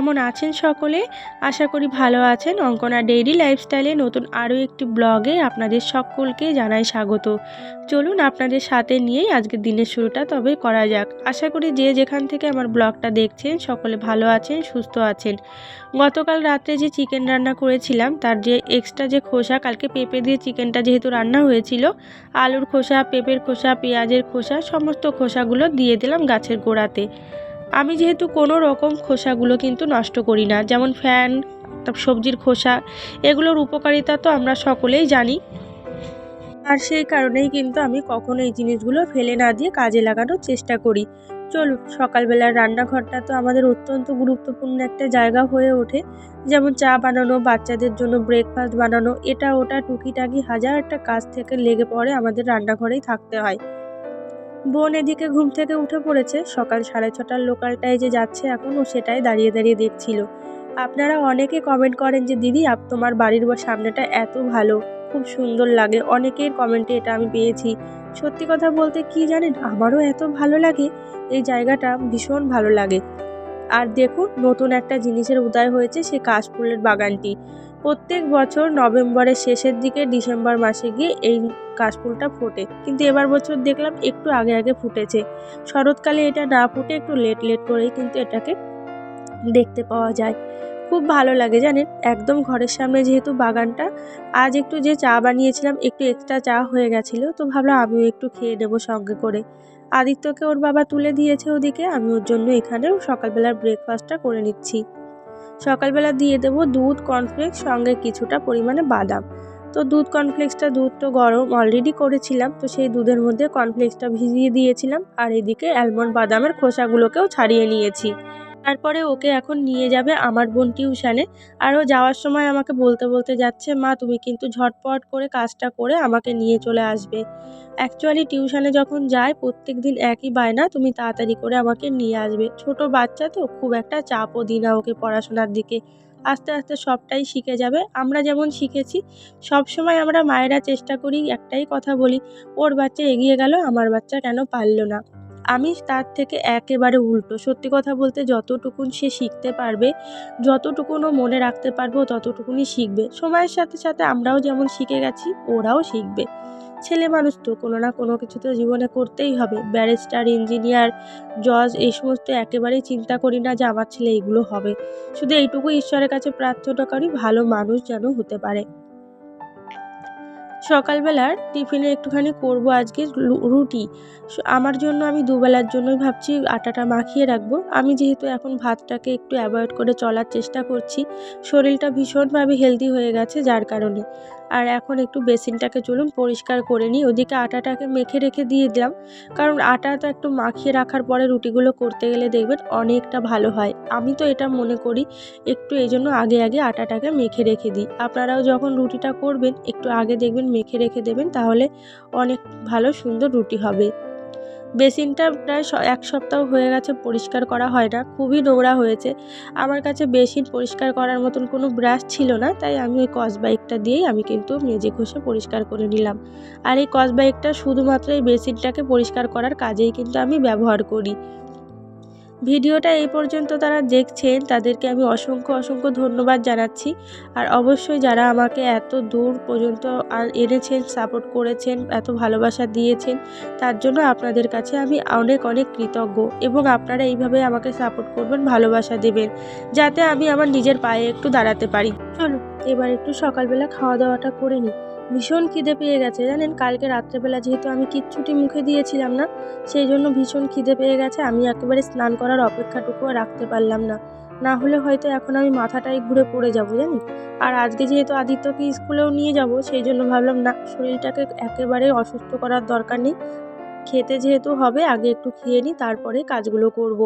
কেমন আছেন সকলে? আশা করি ভালো আছেন। অঙ্কনা ডেইলি লাইফস্টাইলে নতুন আরও একটি ব্লগে আপনাদের সকলকে জানাই স্বাগত। চলুন আপনাদের সাথে নিয়েই আজকের দিনের শুরুটা, তবে করা যাক। আশা করি যে যেখান থেকে আমার ব্লগটা দেখছেন, সকলে ভালো আছেন, সুস্থ আছেন। গতকাল রাত্রে যে চিকেন রান্না করেছিলাম, তার যে এক্সট্রা যে খোসা, কালকে পেঁপে দিয়ে চিকেনটা যেহেতু রান্না হয়েছিল, আলুর খোসা, পেঁপের খোসা, পেঁয়াজের খোসা, সমস্ত খোসাগুলো দিয়ে দিলাম গাছের গোড়াতে। আমি যেহেতু কোনো রকম খোসাগুলো কিন্তু নষ্ট করি না, যেমন ফ্যান তার সবজির খোসা, এগুলোর উপকারিতা তো আমরা সকলেই জানি। আর সেই কারণেই কিন্তু আমি কখনো এই জিনিসগুলো ফেলে না দিয়ে কাজে লাগানোর চেষ্টা করি। চলুন, সকালবেলার রান্নাঘরটা তো আমাদের অত্যন্ত গুরুত্বপূর্ণ একটা জায়গা হয়ে ওঠে। যেমন চা বানানো, বাচ্চাদের জন্য ব্রেকফাস্ট বানানো, এটা ওটা টুকিটাকি হাজার একটা কাজ থেকে লেগে পড়ে আমাদের রান্নাঘরেই থাকতে হয়। বোন এদিকে ঘুম থেকে উঠে পড়েছে। সকাল সাড়ে ছটার লোকালটায় যে যাচ্ছে এখন, ও সেটাই দাঁড়িয়ে দাঁড়িয়ে দেখছিল। আপনারা অনেকে কমেন্ট করেন যে, দিদি, আপ, তোমার বাড়ির সামনেটা এত ভালো, খুব সুন্দর লাগে। অনেকের কমেন্টে এটা আমি পেয়েছি। সত্যি কথা বলতে কি জানেন, আমারও এত ভালো লাগে, এই জায়গাটা ভীষণ ভালো লাগে। আর দেখুন, নতুন একটা জিনিসের উদয় হয়েছে, সে কাশফুলের বাগানটি। প্রত্যেক বছর নভেম্বরের শেষের দিকে ডিসেম্বর মাসে গিয়ে এই কাশফুলটা ফোটে। কিন্তু এবার বছর দেখলাম একটু আগে আগে ফুটেছে। শরৎকালে এটা না ফুটে একটু লেট লেট করেই কিন্তু এটাকে দেখতে পাওয়া যায়। খুব ভালো লাগে জানেন, একদম ঘরের সামনে যেহেতু বাগানটা, আজ একটু যে চা বানিয়েছিলাম, একটু এক্সট্রা চা হয়ে গেছিল, তো ভাবলাম আমিও একটু খেয়ে নেব সঙ্গে করে। আদিত্যকে ওর বাবা তুলে দিয়েছে ওদিকে, আমি ওর জন্য এখানেও সকালবেলার ব্রেকফাস্টটা করে নিচ্ছি। সকালবেলা দিয়ে দেব দুধ কর্নফ্লেক্স সঙ্গে কিছুটা পরিমাণে বাদাম। তো দুধ কর্নফ্লেক্সটা দুধ তো গরম অলরেডি করেছিলাম, তো সেই দুধের মধ্যে কর্নফ্লেক্সটা ভিজিয়ে দিয়েছিলাম, আর এদিকে অ্যালমন্ড বাদামের খোসাগুলোকেও ছাড়িয়ে নিয়েছি। তারপরে ওকে এখন নিয়ে যাবে আমার বোন টিউশানে। আর ও যাওয়ার সময় আমাকে বলতে বলতে যাচ্ছে, মা, তুমি কিন্তু ঝটপট করে কাজটা করে আমাকে নিয়ে চলে আসবে। অ্যাকচুয়ালি টিউশানে যখন যায় প্রত্যেক দিন একই বায়না, তুমি তাড়াতাড়ি করে আমাকে নিয়ে আসবে। ছোট বাচ্চা তো, খুব একটা চাপও দিই না ওকে পড়াশোনার দিকে। আস্তে আস্তে সবটাই শিখে যাবে। আমরা যেমন শিখেছি, সব সময় আমরা মায়েরা চেষ্টা করি একটাই কথা বলি, ওর বাচ্চা এগিয়ে গেল, আমার বাচ্চা কেন পারল না? আমি তার থেকে একেবারে উল্টো সত্যি কথা বলতে যতটুকুন সে শিখতে পারবে, যতটুকুনও মনে রাখতে পারব ততটুকুনই শিখবে। সময়ের সাথে সাথে আমরাও যেমন শিখে গেছি, ওরাও শিখবে। ছেলে মানুষ তো কোনো না কোনো কিছু তো জীবনে করতেই হবে। ব্যারিস্টার, ইঞ্জিনিয়ার, জজ এই সমস্ত একেবারেই চিন্তা করি না যে আমার ছেলে এইগুলো হবে। শুধু এইটুকু ঈশ্বরের কাছে প্রার্থনা করি ভালো মানুষ যেন হতে পারে। সকালবেলার টিফিনে একটুখানি করব আজকে রুটি। আমার জন্য আমি দুবেলার জন্যই ভাবছি আটাটা মাখিয়ে রাখব। আমি যেহেতু এখন ভাতটাকে একটু অ্যাভয়েড করে চলার চেষ্টা করছি, শরীরটা ভীষণভাবে হেলদি হয়ে গেছে যার কারণে। আর এখন একটু বেসিনটাকে চলুন পরিষ্কার করে নিই। ওদিকে আটাটাকে মেখে রেখে দিয়ে দিলাম। কারণ আটাটা একটু মাখিয়ে রাখার পরে রুটিগুলো করতে গেলে দেখবেন অনেকটা ভালো হয়। আমি তো এটা মনে করি একটু এই জন্য আগে আগে আটাটাকে মেখে রেখে দিই। আপনারাও যখন রুটিটা করবেন, একটু আগে দেখবেন মেখে রেখে দেবেন, তাহলে অনেক ভালো সুন্দর রুটি হবে। বেসিনটা প্রায় এক সপ্তাহ হয়ে গেছে পরিষ্কার করা হয় না, খুবই নোংরা হয়েছে। আমার কাছে বেসিন পরিষ্কার করার মতন কোনো ব্রাশ ছিল না, তাই আমি ওই কস বাইকটা দিয়েই আমি কিন্তু মেজে ঘষে পরিষ্কার করে নিলাম। আর এই কস বাইকটা শুধুমাত্র এই বেসিনটাকে পরিষ্কার করার কাজেই কিন্তু আমি ব্যবহার করি। ভিডিওটা এই পর্যন্ত তারা দেখছেন, তাদেরকে আমি অসংখ্য অসংখ্য ধন্যবাদ জানাচ্ছি। আর অবশ্যই যারা আমাকে এত দূর পর্যন্ত এনেছেন সাপোর্ট করেছেন, এত ভালোবাসা দিয়েছেন, তার জন্য আপনাদের কাছে আমি অনেক অনেক কৃতজ্ঞ এবং আপনারা এইভাবে আমাকে সাপোর্ট করবেন, ভালোবাসা দেবেন, যাতে আমি আমার নিজের পায়ে একটু দাঁড়াতে পারি। চলো এবার একটু সকালবেলা খাওয়া দাওয়াটা করে নিই। ভীষণ খিদে পেয়ে গেছে। জানেন, কালকে রাত্রেবেলা যেহেতু আমি কিচ্ছুটি মুখে দিয়েছিলাম না, সেই জন্য ভীষণ খিদে পেয়ে গেছে। আমি একেবারে স্নান করার অপেক্ষাটুকুও রাখতে পারলাম না। না হলে হয়তো এখন আমি মাথাটাই ঘুরে পড়ে যাব জানি আর আজকে যেহেতু আদিত্যকে স্কুলেও নিয়ে যাব, সেই জন্য ভাবলাম, না, শরীরটাকে একেবারে অসুস্থ করার দরকার নেই। খেতে যেহেতু হবে, আগে একটু খেয়ে নিই, তারপরে কাজগুলো করব।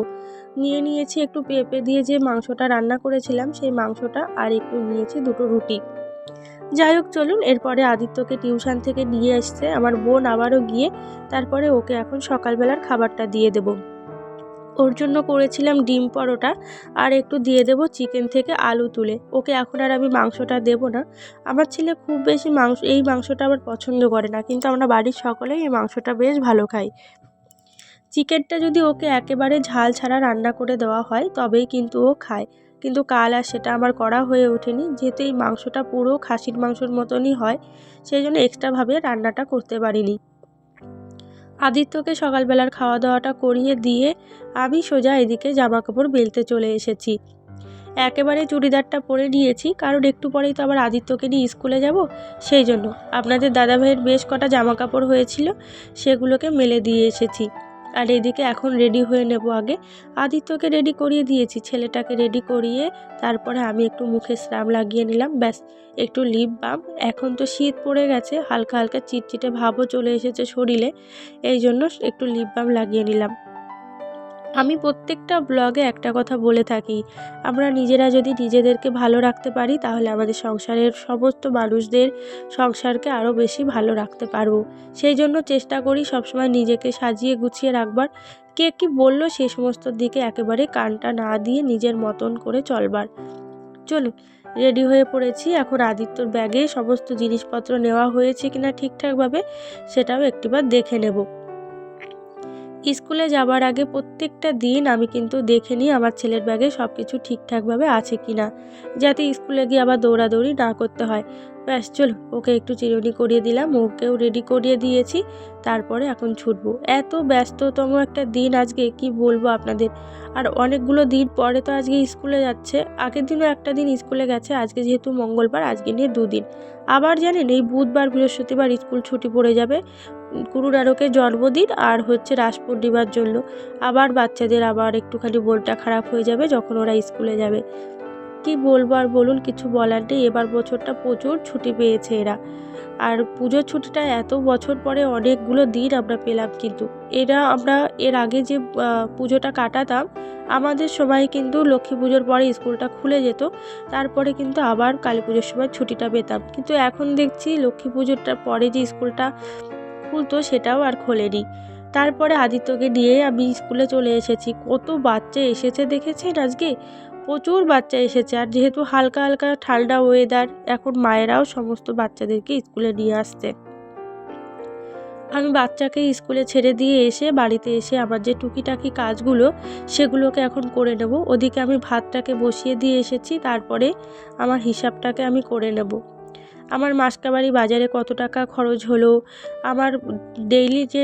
নিয়ে নিয়েছি একটু পেঁপে দিয়ে যে মাংসটা রান্না করেছিলাম, সেই মাংসটা আর একটু নিয়েছি দুটো রুটি। যাই হোক, চলুন, এরপরে আদিত্যকে টিউশন থেকে নিয়ে এসছে আমার বোন আবারও গিয়ে, তারপরে ওকে এখন সকালবেলার খাবারটা দিয়ে দেব। ওর জন্য করেছিলাম ডিম পরোটা, আর একটু দিয়ে দেব চিকেন থেকে আলু তুলে। ওকে এখন আর আমি মাংসটা দেব না। আমার ছেলে খুব বেশি মাংস, এই মাংসটা আবার পছন্দ করে না, কিন্তু আমরা বাড়ির সকলেই এই মাংসটা বেশ ভালো খাই। চিকেনটা যদি ওকে একেবারে ঝাল ছাড়া রান্না করে দেওয়া হয়, তবেই কিন্তু ও খায়। কিন্তু কাল আর সেটা আমার করা হয়ে ওঠেনি। যেহেতু এই মাংসটা পুরো খাসির মাংসর মতনই হয় সেই জন্য এক্সট্রাভাবে রান্নাটা করতে পারিনি। আদিত্যকে সকালবেলার খাওয়া দাওয়াটা করিয়ে দিয়ে আমি সোজা এদিকে জামা কাপড় বেলতে চলে এসেছি। একেবারে চুড়িদারটা পরে নিয়েছি, কারণ একটু পরেই তো আবার আদিত্যকে নিয়ে স্কুলে যাব সেই জন্য আপনাদের দাদাভাইয়ের বেশ কটা জামা কাপড় হয়েছিল, সেগুলোকে মেলে দিয়ে এসেছি। আর এদিকে এখন রেডি হয়ে নেব আগে। আদিত্যকে রেডি করিয়ে দিয়েছি, ছেলেটাকে রেডি করিয়ে তারপরে আমি একটু মুখে স্রাম লাগিয়ে নিলাম, ব্যাস। একটু লিপ বাম এখন তো শীত পড়ে গেছে, হালকা হালকা চিটচিটে ভাবও চলে এসেছে শরীরে, এই জন্য একটু লিপ বাম লাগিয়ে নিলাম। আমি প্রত্যেকটা ব্লগে একটা কথা বলে থাকি। আমরা নিজেরা যদি নিজেদেরকে ভালো রাখতে পারি, তাহলে আমাদের সংসারের সমস্ত মানুষদের সংসারকে আরও বেশি ভালো রাখতে পারব। সেই জন্য চেষ্টা করি সবসময় নিজেকে সাজিয়ে গুছিয়ে রাখবার। কে কী বলল সে সমস্ত দিকে একেবারে কানটা না দিয়ে নিজের মতন করে চলবার। চলুন, রেডি হয়ে পড়েছি। এখন আদিত্যর ব্যাগে সমস্ত জিনিসপত্র নেওয়া হয়েছে কিনা ঠিকঠাকভাবে, সেটাও একটিবার দেখে নেব। স্কুলে যাবার আগে প্রত্যেকটা দিন আমি কিন্তু দেখে নিই আমার ছেলের ব্যাগে সব কিছু ঠিকঠাকভাবে আছে কি না যাতে স্কুলে গিয়ে আবার দৌড়াদৌড়ি না করতে হয়। ব্যাস, চলো, ওকে একটু চিরুনি করিয়ে দিলাম, ওকেও রেডি করিয়ে দিয়েছি। তারপরে এখন ছুটবো। এত ব্যস্ততম একটা দিন আজকে, কি বলব আপনাদের? আর অনেকগুলো দিন পরে তো আজকে স্কুলে যাচ্ছে। আগের দিনও একটা দিন স্কুলে গেছে, আজকে যেহেতু মঙ্গলবার, আজকে নিয়ে দুদিন। আবার জানেন, এই বুধবার, বৃহস্পতিবার স্কুল ছুটি পড়ে যাবে। গুরু নানকের জন্মদিন আর হচ্ছে রাস পূর্ণিমার জন্য। আবার বাচ্চাদের আবার একটুখানি মনটা খারাপ হয়ে যাবে যখন ওরা স্কুলে যাবে। কি বলব আর বলুন, কিছু বলার নেই। এবার বছরটা প্রচুর ছুটি পেয়েছে এরা। আর পুজোর ছুটিটা এত বছর পরে অনেকগুলো দিন আমরা পেলাম কিন্তু। এরা, আমরা এর আগে যে পুজোটা কাটাতাম, আমাদের সময় কিন্তু লক্ষ্মী পুজোর পরে স্কুলটা খুলে যেত। তারপরে কিন্তু আবার কালী পুজোর সময় ছুটিটা পেতাম। কিন্তু এখন দেখছি লক্ষ্মী পুজোটার পরে যে স্কুলটা খুলতো সেটাও আর খোলেনি। তারপরে আদিত্যকে নিয়ে আমি স্কুলে চলে এসেছি। কত বাচ্চা এসেছে দেখেছেন আজকে? প্রচুর বাচ্চা এসেছে আর যেহেতু হালকা হালকা ঠান্ডা ওয়েদার এখন মায়েরাও সমস্ত বাচ্চাদেরকে স্কুলে নিয়ে আসতে আমি বাচ্চাকে স্কুলে ছেড়ে দিয়ে এসে বাড়িতে এসে আমার যে টুকিটাকি কাজগুলো, সেগুলোকে এখন করে নেব। ওদিকে আমি ভাতটাকে বসিয়ে দিয়ে এসেছি, তারপরে আমার হিসাবটাকে আমি করে নেব। আমার মাসকাবারি বাজারে কত টাকা খরচ হলো? আমার ডেইলি যে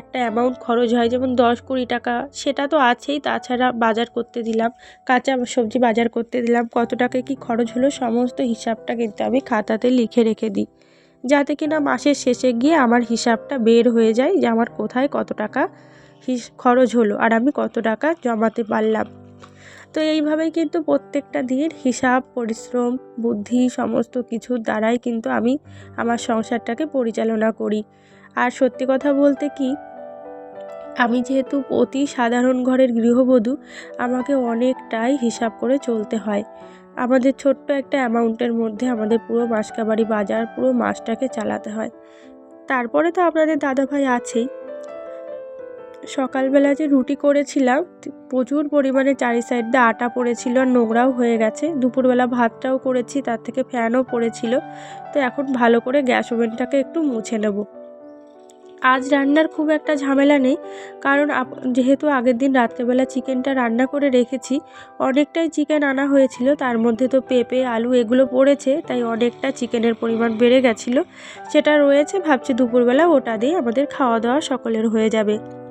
একটা অ্যামাউন্ট খরচ হয়, যেমন দশ কুড়ি টাকা, সেটা তো আছেই। তাছাড়া বাজার করতে দিলাম, কাঁচা সবজি বাজার করতে দিলাম, কত টাকা কি খরচ হলো সমস্ত হিসাবটা কিন্তু আমি খাতাতে লিখে রেখে দিই। যাতে কিনা মাসের শেষে গিয়ে আমার হিসাবটা বের হয়ে যায় যে আমার কোথায় কত টাকা খরচ হলো, আর আমি কত টাকা জমাতে পারলাম। তো এইভাবেই কিন্তু প্রত্যেকটা দিন হিসাব, পরিশ্রম, বুদ্ধি সমস্ত কিছুর দ্বারাই কিন্তু আমি আমার সংসারটাকে পরিচালনা করি। আর সত্যি কথা বলতে কি, আমি যেহেতু অতি সাধারণ ঘরের গৃহবধূ, আমাকে অনেকটাই হিসাব করে চলতে হয়। আমাদের ছোট্ট একটা অ্যামাউন্টের মধ্যে আমাদের পুরো মাসকাবাড়ি বাজার, পুরো মাসটাকে চালাতে হয়। তারপরে তো আপনাদের দাদাভাই আছেই। সকালবেলা যে রুটি করেছিলাম, প্রচুর পরিমাণে চারি সাইড দিয়ে আটা পড়েছিল আর নোংরাও হয়ে গেছে। দুপুরবেলা ভাতটাও করেছি, তার থেকে ফ্যানও পড়েছিল। তো এখন ভালো করে গ্যাস ওভেনটাকে একটু মুছে নেব। আজ রান্নার খুব একটা ঝামেলা নেই, কারণ যেহেতু আগের দিন রাত্রেবেলা চিকেনটা রান্না করে রেখেছি, অনেকটাই চিকেন আনা হয়েছিল। তার মধ্যে তো পেঁপে, আলু এগুলো পড়েছে, তাই অনেকটা চিকেনের পরিমাণ বেড়ে গেছিল। সেটা রয়েছে, ভাবছি দুপুরবেলা ওটা দিয়ে আমাদের খাওয়া দাওয়া সকলের হয়ে যাবে।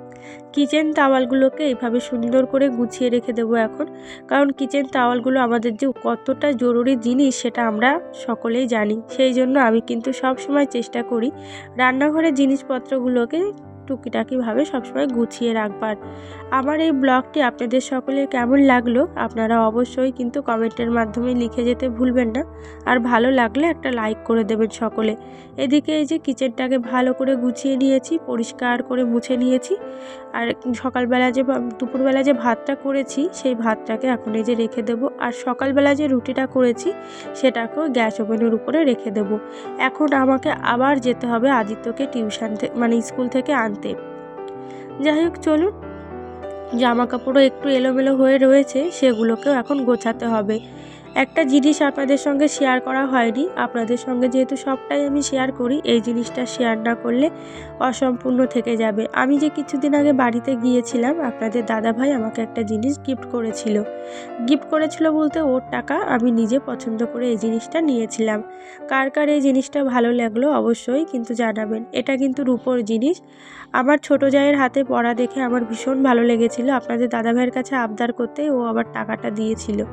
কিচেন টাওয়ালগুলোকে এইভাবে সুন্দর করে গুছিয়ে রেখে দেবো এখন, কারণ কিচেন টাওয়ালগুলো আমাদের যে কতটা জরুরি জিনিস সেটা আমরা সকলেই জানি। সেই জন্য আমি কিন্তু সব সময় চেষ্টা করি রান্নাঘরের জিনিসপত্রগুলোকে টুকিটাকিভাবে সবসময় গুছিয়ে রাখবার। আমার এই ব্লগটি আপনাদের সকলের কেমন লাগল, আপনারা অবশ্যই কিন্তু কমেন্টের মাধ্যমে লিখে যেতে ভুলবেন না। আর ভালো লাগলে একটা লাইক করে দেবেন সকলে। এদিকে এই যে কিচেনটাকে ভালো করে গুছিয়ে নিয়েছি, পরিষ্কার করে মুছে নিয়েছি। আর সকালবেলা যে দুপুরবেলা যে ভাতটা করেছি, সেই ভাতটাকে এখন এই যে রেখে দেবো। আর সকালবেলা যে রুটিটা করেছি, সেটাকেও গ্যাস ওভেনের উপরে রেখে দেবো। এখন আমাকে আবার যেতে হবে আদিত্যকে টিউশন মানে স্কুল থেকে আনতে। যাই হোক চলুন। জামা কাপড়ও একটু এলোমেলো হয়ে রয়েছে সেগুলোকেও এখন গোছাতে হবে। একটা জিনিস আপনাদের সঙ্গে শেয়ার করা হয়নি। আপনাদের সঙ্গে যেহেতু সবটাই আমি শেয়ার করি, এই জিনিসটা শেয়ার না করলে অসম্পূর্ণ থেকে যাবে। আমি যে কিছুদিন আগে বাড়িতে গিয়েছিলাম, আপনাদের দাদাভাই আমাকে একটা জিনিস গিফট করেছিল। গিফট করেছিল বলতে ওর টাকা আমি নিজে পছন্দ করে এই জিনিসটা নিয়েছিলাম। কার কার এই জিনিসটা ভালো লাগল অবশ্যই কিন্তু জানাবেন। এটা কিন্তু রূপোর জিনিস। আমার ছোটো জায়ের হাতে পড়া দেখে আমার ভীষণ ভালো লেগেছিল। আপনাদের দাদাভাইয়ের কাছে আবদার করতে ও আবার টাকাটা দিয়েছিল।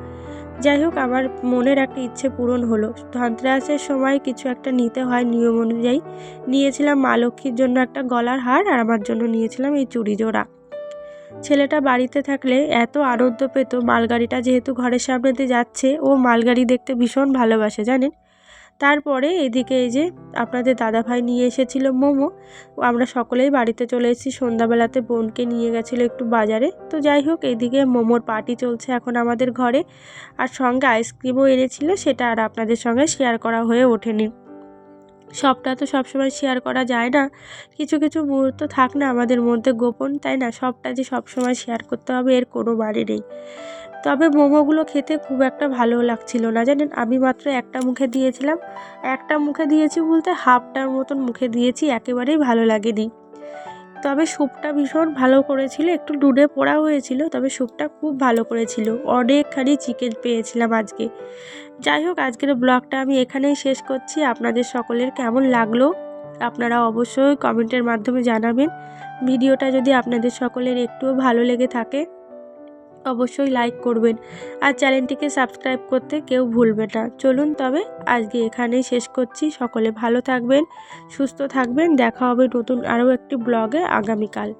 যাই হোক, আমার মনের একটা ইচ্ছে পূরণ হলো। ধনতেরাসের সময় কিছু একটা নিতে হয় নিয়ম অনুযায়ী। নিয়েছিলাম মা লক্ষ্মীর জন্য একটা গলার হার আর আমার জন্য নিয়েছিলাম এই চুড়ি জোড়া। ছেলেটা বাড়িতে থাকলে এত আনন্দ পেত। মালগাড়িটা যেহেতু ঘরের সামনেতে যাচ্ছে, ও মালগাড়ি দেখতে ভীষণ ভালোবাসে, জানেন? তারপরে এদিকে এই যে আপনাদের দাদাভাই নিয়ে এসেছিল মোমো, আমরা সকলেই বাড়িতে চলে এসেছি। সন্ধ্যাবেলাতে বোনকে নিয়ে গেছিল একটু বাজারে। তো যাই হোক, এদিকে মোমোর পার্টি চলছে এখন আমাদের ঘরে। আর সঙ্গে আইসক্রিমও এনেছিল, সেটা আর আপনাদের সঙ্গে শেয়ার করা হয়ে ওঠেনি। সবটা তো সবসময় শেয়ার করা যায় না। কিছু কিছু মুহূর্ত থাক না আমাদের মধ্যে গোপন, তাই না? সবটা যে সবসময় শেয়ার করতে হবে, এর কোনো মানে নেই। তবে মোমোগুলো খেতে খুব একটা ভালো লাগছিল না, জানেন? আমি মাত্র একটা মুখে দিয়েছিলাম। একটা মুখে দিয়েছি বলতে হাফটার মতন মুখে দিয়েছি, একেবারেই ভালো লাগেনি। তবে স্যুপটা ভীষণ ভালো করেছিল, একটু ডুডে পোড়া হয়েছিল, তবে স্যুপটা খুব ভালো করেছিল। অনেকখানি চিকেন পেয়েছিলাম আজকে। যাই হোক, আজকের ব্লগটা আমি এখানেই শেষ করছি। আপনাদের সকলের কেমন লাগল? আপনারা অবশ্যই কমেন্টের মাধ্যমে জানাবেন। ভিডিওটা যদি আপনাদের সকলের একটুও ভালো লেগে থাকে অবশ্যই লাইক করবেন। আর চ্যানেলটিকে সাবস্ক্রাইব করতে কেউ ভুলবে না। চলুন তবে আজকে এখানেই শেষ করছি। সকলে ভালো থাকবেন, সুস্থ থাকবেন। দেখা হবে নতুন আরও একটি ব্লগে আগামীকাল।